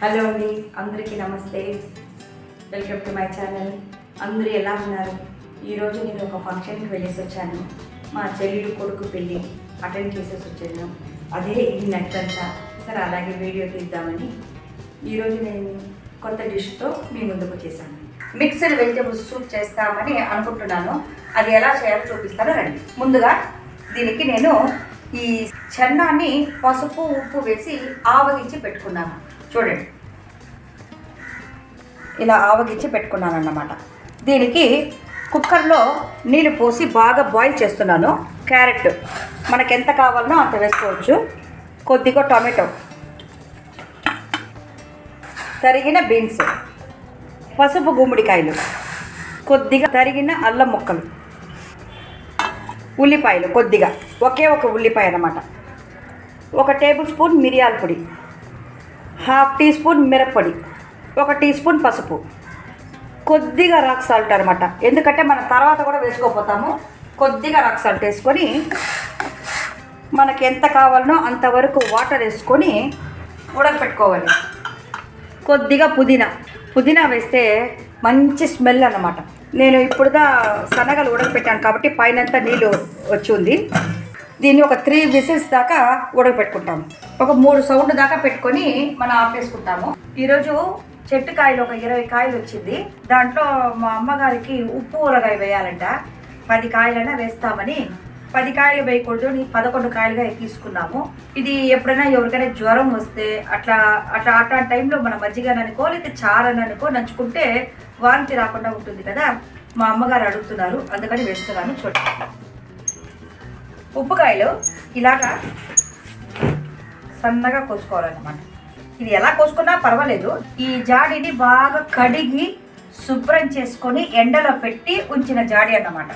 Hello అండి అందరికీ నమస్తే. వెల్కమ్ టు మై ఛానల్ అందరూ ఎలా ఉన్నారు? ఈరోజు నేను ఒక ఫంక్షన్కి వెళ్ళేసి వచ్చాను. మా చెల్లెలు కొడుకు పెళ్ళి అటెండ్ చేసేసి వచ్చాను అదే ఈ నట్టంతా సరే అలాగే వీడియో తీద్దామని. ఈరోజు నేను కొత్త డిష్తో మీ ముందుకు వచ్చేసాను. మిక్సర్ వెజిటబుల్స్ సూప్ చేస్తామని అనుకుంటున్నాను. అది ఎలా చేయాలో చూపిస్తాను రండి. ముందుగా దీనికి నేను ఈ చెన్నాన్ని పసుపు ఉప్పు వేసి ఆవగించి పెట్టుకున్నాను. చూడండి. ఇలా ఆవగించి పెట్టుకున్నాను అన్నమాట దీనికి కుక్కర్లో నీళ్ళు పోసి బాగా బాయిల్ చేస్తున్నాను. క్యారెట్ మనకు ఎంత కావాలనో అంత వేసుకోవచ్చు. కొద్దిగా టొమాటో. తరిగిన బీన్స్. పసుపు గుమ్మడికాయలు. కొద్దిగా తరిగిన అల్లం ముక్కలు. ఉల్లిపాయలు కొద్దిగా. ఒకే ఒక ఉల్లిపాయ అన్నమాట. ఒక టేబుల్ స్పూన్ మిరియాల పొడి. హాఫ్ టీ స్పూన్ మిరప్పొడి ఒక టీ స్పూన్ పసుపు. కొద్దిగా రాక్ సాల్ట్ అనమాట ఎందుకంటే మనం తర్వాత కూడా వేసుకోపోతాము. కొద్దిగా రాక్ సాల్ట్ వేసుకొని మనకి ఎంత కావాలనో అంతవరకు వాటర్ వేసుకొని ఉడకపెట్టుకోవాలి. కొద్దిగా పుదీనా. పుదీనా వేస్తే మంచి స్మెల్ అనమాట నేను ఇప్పుడుదా శనగలు ఉడకపెట్టాను కాబట్టి పైనంతా నీళ్ళు వచ్చి ఉంది. దీన్ని ఒక త్రీ విసిల్స్ దాకా ఉడకపెట్టుకుంటాము ఒక మూడు సౌండ్ దాకా పెట్టుకొని మనం ఆపేసుకుంటాము ఈరోజు చెట్టు కాయలు ఒక ఇరవై కాయలు వచ్చింది. దాంట్లో మా అమ్మగారికి ఉప్పు ఊరగాయ వేయాలంట. పది కాయలైనా వేస్తామని పది కాయలు వేయకూడదు పదకొండు కాయలుగా తీసుకున్నాము. ఇది ఎప్పుడైనా ఎవరికైనా జ్వరం వస్తే అట్లా అట్లా అట్లాంటి టైంలో మన మజ్జిగని అనుకో లేకపోతే చారని అనుకో నంచుకుంటే వాంతి రాకుండా ఉంటుంది కదా? మా అమ్మగారు అడుగుతున్నారు. అందుకని వేస్తున్నాను. చూడండి. ఉప్పుకాయలు ఇలాగా సన్నగా కోసుకోవాలన్నమాట. ఇది ఎలా కోసుకున్నా పర్వాలేదు. ఈ జాడిని బాగా కడిగి శుభ్రం చేసుకొని ఎండలో పెట్టి ఉంచిన జాడి అన్నమాట.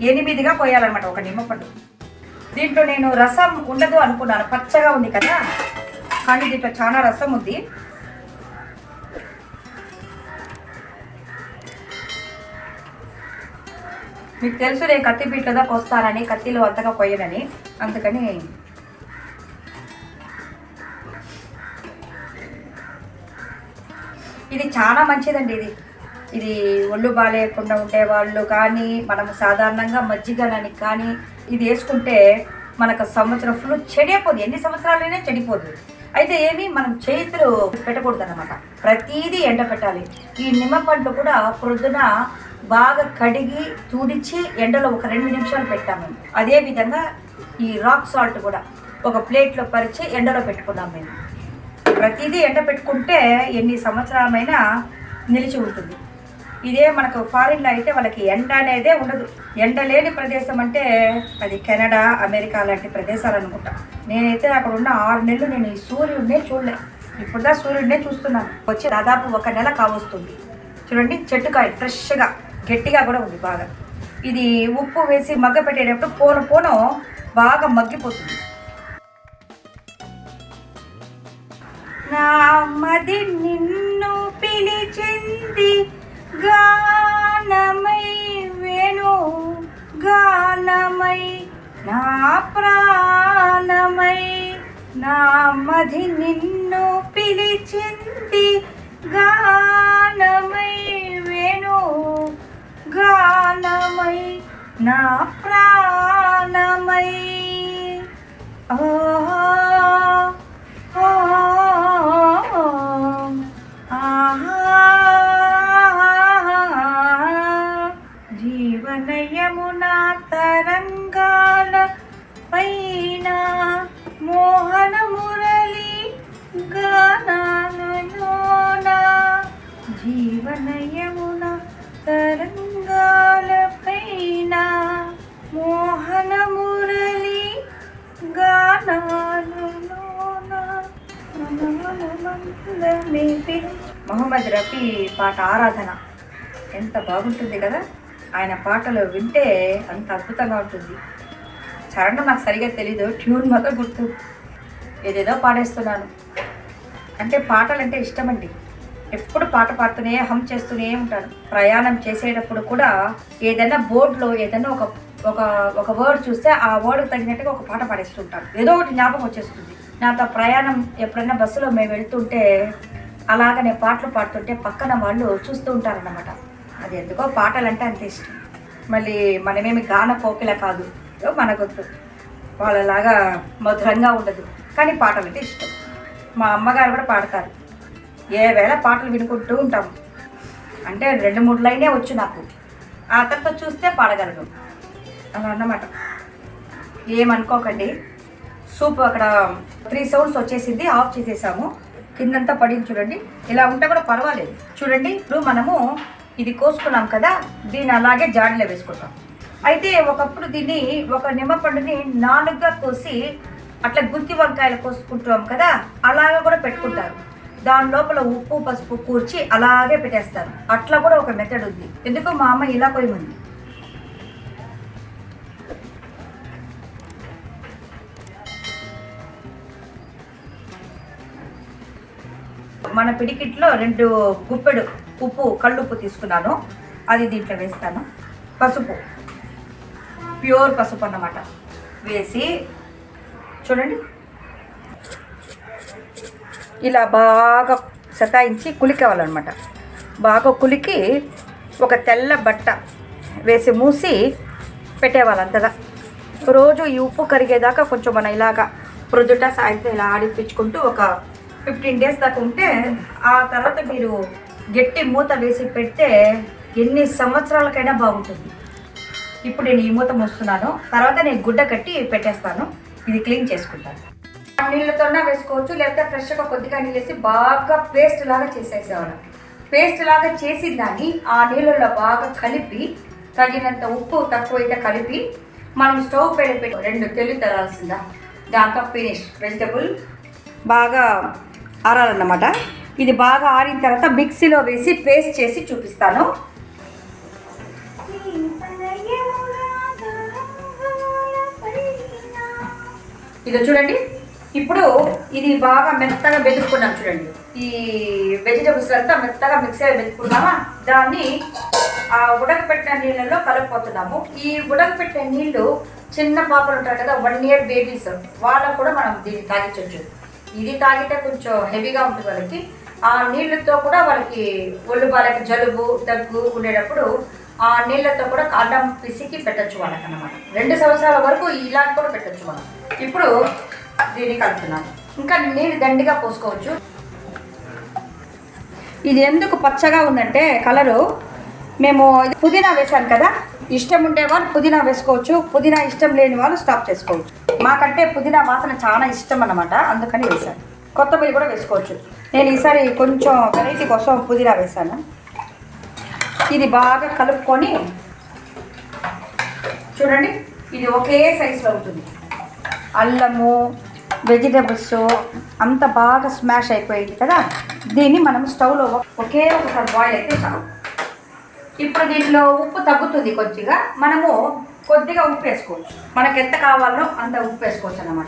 ఎనిమిదిగా పోయాలన్నమాట ఒక నిమ్మపండు దీంట్లో నేను రసం ఉండదు అనుకున్నాను. పచ్చగా ఉంది కదా. కానీ దీంట్లో చాలా రసం ఉంది. మీకు తెలుసు నేను కత్తి పీట్ల దాకా వస్తానని కత్తిలో అంతగా పోయానని అందుకని ఇది చాలా మంచిదండి ఇది. ఇది ఒళ్ళు బాగాలేకుండా ఉండే వాళ్ళు కానీ మనం సాధారణంగా మజ్జిగలని కానీ ఇది వేసుకుంటే మనకు సంవత్సరం ఫుల్ చెడిపోదు. ఎన్ని సంవత్సరాలైనా చెడిపోదు. అయితే ఏమి మనం చేతులు పెట్టకూడదు అనమాట ప్రతీది ఎండ పెట్టాలి ఈ నిమ్మ పండ్లు కూడా ప్రొద్దున బాగా కడిగి తుడిచి ఎండలో ఒక రెండు నిమిషాలు పెట్టాము. అదే విధంగా ఈ రాక్ సాల్ట్ కూడా ఒక ప్లేట్లో పరిచి ఎండలో పెట్టుకున్నాం మేము. ప్రతిదీ ఎండ పెట్టుకుంటే ఎన్ని సంవత్సరమైనా నిలిచి ఉంటుంది. ఇదే మనకు ఫారిన్లో అయితే వాళ్ళకి ఎండ అనేదే ఉండదు. ఎండ లేని ప్రదేశం అంటే అది కెనడా అమెరికా లాంటి ప్రదేశాలు అనుకుంటా. నేనైతే అక్కడ ఉన్న ఆరు నెలలు నేను ఈ సూర్యుడినే చూడలే. ఇప్పుడుదా సూర్యుడినే చూస్తున్నాను. వచ్చి దాదాపు ఒక నెల కావస్తుంది. చూడండి చెట్టుకాయ ఫ్రెష్గా గట్టిగా కూడా ఉంది బాగా. ఇది ఉప్పు వేసి మగ్గ పెట్టేటప్పుడు పోను పోను బాగా మగ్గిపోతుంది. నా మది నిన్ను పిలిచింది గానమై వేణు గానమై నా ప్రాణమై. నా మది నిన్ను పిలిచింది గానమై వేణు గానమై నా ప్రాణమై ఓహో మొహమ్మద్ రఫీ పాట ఆరాధన. ఎంత బాగుంటుంది కదా? ఆయన పాటలు వింటే అంత అద్భుతంగా ఉంటుంది. చరణం నాకు సరిగా తెలీదు ట్యూన్ మాత్రం గుర్తు. ఏదేదో పాడేస్తున్నాను. అంటే పాటలు అంటే ఇష్టమండి. ఎప్పుడు పాట పాడుతూనే హమ్ చేస్తూనే ఉంటాను. ప్రయాణం చేసేటప్పుడు కూడా ఏదైనా బోర్డులో ఏదైనా ఒక ఒక ఒక వర్డ్ చూస్తే ఆ వర్డ్కి తగినట్టుగా ఒక పాట పాడేస్తుంటాను. ఏదో ఒకటి జ్ఞాపకం వచ్చేస్తుంది. నాతో ప్రయాణం ఎప్పుడైనా బస్సులో మేము వెళ్తుంటే అలాగనే పాటలు పాడుతుంటే పక్కన వాళ్ళు చూస్తూ ఉంటారన్నమాట. అది ఎందుకో పాటలు అంటే అంత ఇష్టం. మళ్ళీ మనమేమి గాన కోకిల కాదు. మన గొంతు వాళ్ళలాగా మధురంగా ఉండదు. కానీ పాటలు అంటే ఇష్టం. మా అమ్మగారు కూడా పాడతారు. ఏ వేళ పాటలు వినుకుంటూ ఉంటాము అంటే రెండు మూడు లైనే వచ్చు నాకు. ఆ తర్వాత చూస్తే పాడగలను. అలా అన్నమాట. ఏమనుకోకండి. సూప్ అక్కడ త్రీ సౌండ్స్ వచ్చేసింది ఆఫ్ చేసేసాము. కిందంతా పడింది చూడండి. ఇలా ఉంటే కూడా పర్వాలేదు. చూడండి ఇప్పుడు మనము ఇది కోసుకున్నాం కదా దీన్ని అలాగే జాడీలో వేసుకుంటాం. అయితే ఒకప్పుడు దీన్ని ఒక నిమ్మపండుని నాలుగుగా కోసి అట్లా గుత్తి వంకాయలు కోసుకుంటాం కదా అలాగా కూడా పెట్టుకుంటారు. దాని లోపల ఉప్పు పసుపు కూర్చి అలాగే పెట్టేస్తారు. అట్లా కూడా ఒక మెథడ్ ఉంది. ఎందుకు మా అమ్మ ఇలా పోయి ఉంది. మన పిడికిట్లో రెండు గుప్పెడు ఉప్పు కళ్ళుప్పు తీసుకున్నాను. అది దీంట్లో వేస్తాను. పసుపు. ప్యూర్ పసుపు అన్నమాట. వేసి చూడండి. ఇలా బాగా సతాయించి కులికేవాలన్నమాట బాగా కులికి ఒక తెల్ల బట్ట వేసి మూసి పెట్టేవాళ్ళు అంతగా రోజు ఈ ఉప్పు కరిగేదాకా కొంచెం మనం ఇలాగా ప్రొద్దుట సాయంత్రం ఇలా ఆడిపించుకుంటూ ఒక ఫిఫ్టీన్ డేస్ దాకా ఉంటే ఆ తర్వాత మీరు గట్టి మూత వేసి పెడితే ఎన్ని సంవత్సరాలకైనా బాగుంటుంది. ఇప్పుడు నేను ఈ మూత మూస్తున్నాను తర్వాత నేను గుడ్డ కట్టి పెట్టేస్తాను ఇది క్లీన్ చేసుకుంటాను. ఆ నీళ్ళతోనే వేసుకోవచ్చు లేకపోతే ఫ్రెష్గా కొద్దిగా నీళ్ళేసి బాగా పేస్ట్ లాగా చేసేసేవాళ్ళం. పేస్ట్ లాగా చేసి దాన్ని ఆ నీళ్ళలో బాగా కలిపి తగినంత ఉప్పు తక్కువైతే కలిపి మనం స్టవ్ పైన పెట్టి రెండు తెలుగు తెరాల్సిందా దాంతో ఫినిష్ వెజిటబుల్ బాగా ఆరాలన్నమాట. ఇది బాగా ఆరిన తర్వాత మిక్సీలో వేసి పేస్ట్ చేసి చూపిస్తాను. ఇదో చూడండి. ఇప్పుడు ఇది బాగా మెత్తగా వెతుక్కున్నాం చూడండి. ఈ వెజిటబుల్స్ అంతా మెత్తగా మిక్సీ వెతుక్కున్నామా దాన్ని ఆ ఉడకపెట్టిన నీళ్ళలో కలుపుతున్నాము ఈ ఉడకపెట్టిన నీళ్ళు చిన్న పాపలు ఉంటారు కదా వన్ ఇయర్ బేబీస్ వాళ్ళకు కూడా మనం దీన్ని తాగించవచ్చు. ఇది తాగితే కొంచెం హెవీగా ఉంటుంది వాళ్ళకి. ఆ నీళ్ళతో కూడా వాళ్ళకి ఒళ్ళు బాలకి జలుబు దగ్గు ఉండేటప్పుడు ఆ నీళ్ళతో కూడా కాండం పిసికి పెట్టచ్చు వాళ్ళకి అనమాట రెండు సంవత్సరాల వరకు ఇలాంటి కూడా పెట్టచ్చు మనం. ఇప్పుడు దీన్ని కలుపుతున్నాను ఇంకా నీళ్ళు దండిగా పోసుకోవచ్చు. ఇది ఎందుకు పచ్చగా ఉందంటే కలరు మేము పుదీనా వేసాను కదా. ఇష్టం ఉండే వాళ్ళు పుదీనా వేసుకోవచ్చు. పుదీనా ఇష్టం లేని వాళ్ళు స్టాప్ చేసుకోవచ్చు. మాకంటే పుదీనా వాసన చాలా ఇష్టం అన్నమాట. అందుకని వేసాను కొత్తమీర కూడా వేసుకోవచ్చు. నేను ఈసారి కొంచెం వెరైటీ కోసం పుదీనా వేసాను ఇది బాగా కలుపుకొని చూడండి ఇది ఒకే సైజులో ఉంటుంది. అల్లము వెజిటేబుల్స్ అంత బాగా స్మాష్ అయిపోయింది కదా? దీన్ని మనం స్టవ్లో ఒకే ఒకసారి బాయిల్ అయితే చాలు. ఇప్పుడు దీంట్లో ఉప్పు తగ్గుతుంది కొద్దిగా. మనము కొద్దిగా ఉప్పు వేసుకోవచ్చు. మనకు ఎంత కావాలో అంత ఉప్పు వేసుకోవచ్చు అన్నమాట.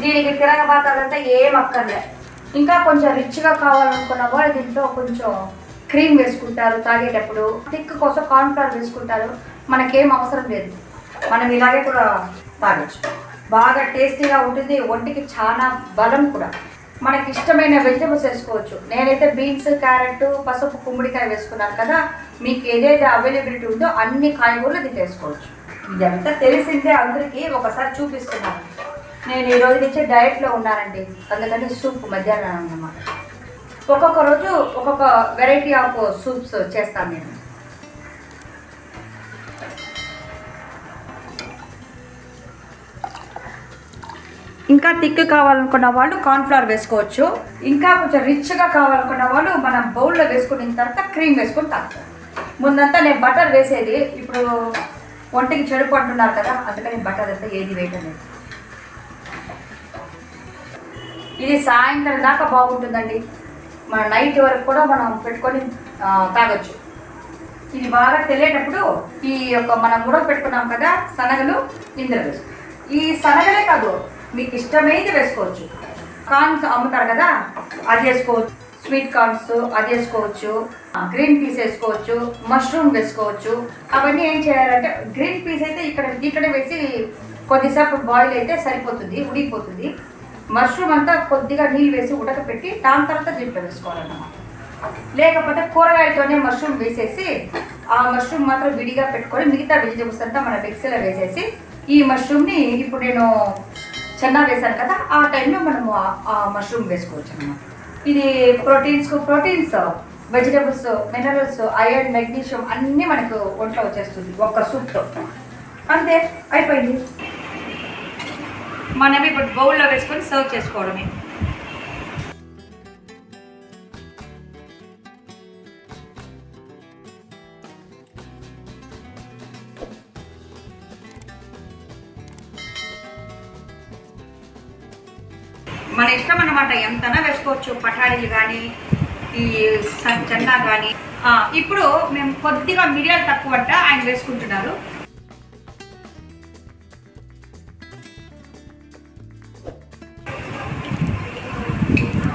దీనికి తిరగబాతాలంతా ఏం అక్కర్లే. ఇంకా కొంచెం రిచ్గా కావాలనుకున్న కూడా దీంట్లో కొంచెం క్రీమ్ వేసుకుంటారు తాగేటప్పుడు. థిక్ కోసం కార్న్ఫ్లవర్ వేసుకుంటారు. మనకేం అవసరం లేదు. మనం ఇలాగే కూడా తాగొచ్చు. బాగా టేస్టీగా ఉంటుంది. ఒంటికి చాలా బలం కూడా. మనకి ఇష్టమైన వెజిటబుల్స్ వేసుకోవచ్చు. నేనైతే బీన్స్ క్యారెట్ పసుపు కుమ్మడికాయ వేసుకున్నాను కదా మీకు ఏదైతే అవైలబిలిటీ ఉందో అన్ని కాయగూరలు దీంట్లో వేసుకోవచ్చు. ఇదంతా తెలిసిందే అందరికీ ఒకసారి చూపిస్తున్నాను. నేను ఈ రోజు నుంచి డైట్లో ఉన్నానండి. అందుకని సూప్ మధ్యాహ్నం అన్నమాట. ఒక్కొక్క రోజు ఒక్కొక్క వెరైటీ ఆఫ్ సూప్స్ చేస్తాను నేను. ఇంకా థిక్ కావాలనుకున్న వాళ్ళు కార్న్ఫ్లవర్ వేసుకోవచ్చు. ఇంకా కొంచెం రిచ్గా కావాలనుకున్న వాళ్ళు మనం బౌల్లో వేసుకున్న తర్వాత క్రీమ్ వేసుకొని తాగుతారు. ముందంతా నేను బటర్ వేసేది. ఇప్పుడు ఒంటికి చెడు అంటున్నారు కదా అందుకని బటర్ అంతా ఏది వేయటం లేదు. ఇది సాయంత్రం దాకా బాగుంటుందండి. మన నైట్ వరకు కూడా మనం పెట్టుకొని తాగొచ్చు. ఇది బాగా తెలియటప్పుడు ఈ యొక్క మనం కూడా పెట్టుకున్నాం కదా శనగలు ఇందులో ఈ శనగలే కాదు మీకు ఇష్టమైంది వేసుకోవచ్చు. కార్న్స్ అమ్ముతారు కదా అది వేసుకోవచ్చు. స్వీట్ కార్న్స్ అది వేసుకోవచ్చు. గ్రీన్ పీస్ వేసుకోవచ్చు. మష్రూమ్ వేసుకోవచ్చు. అవన్నీ ఏం చేయాలంటే గ్రీన్ పీస్ అయితే ఇక్కడ దీంట్లోనే వేసి కొద్దిసేపు బాయిల్ అయితే సరిపోతుంది ఉడికిపోతుంది. మష్రూమ్ అంతా కొద్దిగా నీళ్ళు వేసి ఉడకపెట్టి దాని తర్వాత దీంట్లో వేసుకోవాలన్నమాట. లేకపోతే కూరగాయలతోనే మష్రూమ్ వేసేసి ఆ మష్రూమ్ మాత్రం విడిగా పెట్టుకొని మిగతా వెజిటేబుల్స్ అంతా మన మిక్సీలో వేసేసి ఈ మష్రూమ్ని ఇప్పుడు నేను చెన్నా వేశాను కదా ఆ టైంలో మనము ఆ- మష్రూమ్ వేసుకోవచ్చు అనమాట ఇది proteins proteins vegetables minerals iron magnesium అన్నీ మనకు ఒంట్లో వచ్చేస్తుంది ఒక్క సూప్తో. అంతే అయిపోయింది. మనం ఇప్పుడు బౌల్లో వేసుకొని సర్వ్ చేసుకోవడమే. మన ఇష్టం అన్నమాట. ఎంతనా వేసుకోవచ్చు. పటాడీలు కానీ ఈ చెన్నా కానీ ఇప్పుడు మేము కొద్దిగా మిరియాలు తక్కువ అంట ఆయన వేసుకుంటున్నారు.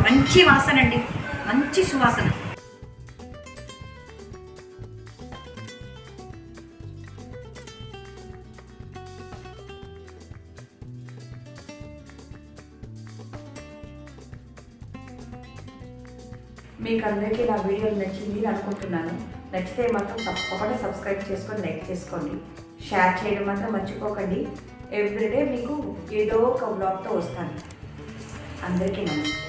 మంచి వాసన అండి. మంచి సువాసన. మీకు అందరికీ నా వీడియో నచ్చింది అని అనుకుంటున్నాను. నచ్చితే మాత్రం తప్పకుండా సబ్స్క్రైబ్ చేసుకొని లైక్ చేసుకోండి. షేర్ చేయడం మాత్రం మర్చిపోకండి. ఎవ్రీడే మీకు ఏదో ఒక బ్లాగ్తో వస్తాను. అందరికీ నమస్తే